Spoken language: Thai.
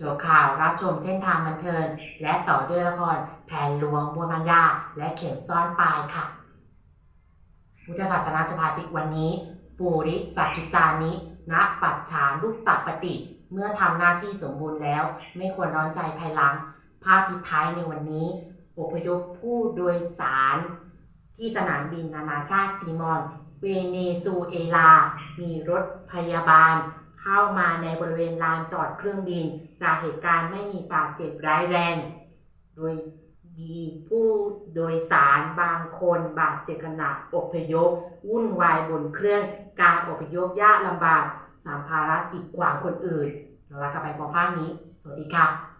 จบข่าวรับชมเส้นทางบันเทิงและต่อด้วยละครแผนหลวงบัวมัญญา และเข็มซ่อนปลายค่ะ พุทธศาสนาสุภาษิตวันนี้ ปูริสัจจุจานิณปัจฉาลูกตับปฏิ เมื่อทำหน้าที่สมบูรณ์แล้ว ไม่ควรร้อนใจภายหลัง ภาพพิดท้ายในวันนี้ อพยพผู้โดยสาร ที่สนามบินนานาชาติซีมอน เวเนซุเอลา มีรถพยาบาล เข้ามาในบริเวณลานจอดเครื่องบิน จากเหตุการณ์ไม่มีบาดเจ็บร้ายแรง โดยมีผู้โดยสารบางคนบาดเจ็บขณะอพยพ วุ่นวายบนเครื่องการอพยพยากลำบากสัมภาระกิดขวางคนอื่นเราลากลับไปพอภาคนี้ สวัสดีค่ะ